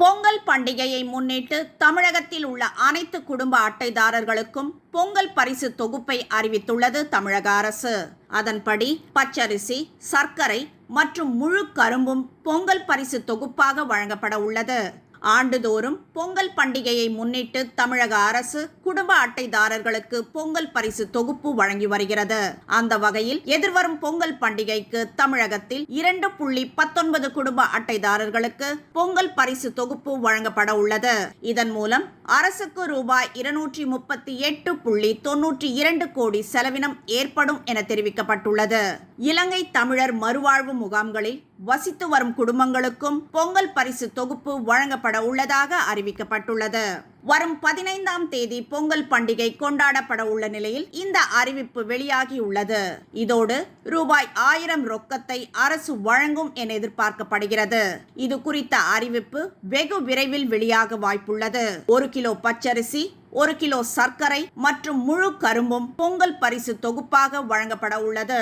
பொங்கல் பண்டிகையை முன்னிட்டு தமிழகத்தில் உள்ள அனைத்து குடும்ப அட்டைதாரர்களுக்கும் பொங்கல் பரிசு தொகுப்பை அறிவித்துள்ளது தமிழக அரசு. அதன்படி பச்சரிசி சர்க்கரை மற்றும் முழு கரும்பும் பொங்கல் பரிசு தொகுப்பாக வழங்கப்பட உள்ளது. ஆண்டுதோறும் பொங்கல் பண்டிகையை முன்னிட்டு தமிழக அரசு குடும்ப அட்டைதாரர்களுக்கு பொங்கல் பரிசு தொகுப்பு வழங்கி வருகிறது. அந்த வகையில் எதிர்வரும் பொங்கல் பண்டிகைக்கு தமிழகத்தில் இரண்டு புள்ளி பத்தொன்பது குடும்ப அட்டைதாரர்களுக்கு பொங்கல் பரிசு தொகுப்பு வழங்கப்பட உள்ளது. இதன் மூலம் அரசுக்கு ரூபாய் இருநூற்றி முப்பத்தி எட்டு புள்ளி தொன்னூற்றி இரண்டு கோடி செலவினம் ஏற்படும் என தெரிவிக்கப்பட்டுள்ளது. இலங்கை தமிழர் மறுவாழ்வு முகாம்களில் வசித்து வரும் குடும்பங்களுக்கும் பொங்கல் பரிசு தொகுப்பு வழங்கப்பட உள்ளதாக அறிவிக்கப்பட்டுள்ளது. வரும் பதினைந்தாம் தேதி பொங்கல் பண்டிகை கொண்டாடப்பட உள்ள நிலையில் இந்த அறிவிப்பு வெளியாகியுள்ளது. இதோடு ரூபாய் ஆயிரம் ரொக்கத்தை அரசு வழங்கும் என எதிர்பார்க்கப்படுகிறது. இது குறித்த அறிவிப்பு வெகு விரைவில் வெளியாக வாய்ப்புள்ளது. ஒரு கிலோ பச்சரிசி ஒரு கிலோ சர்க்கரை மற்றும் முழு கரும்பும் பொங்கல் பரிசு தொகுப்பாக வழங்கப்பட உள்ளது.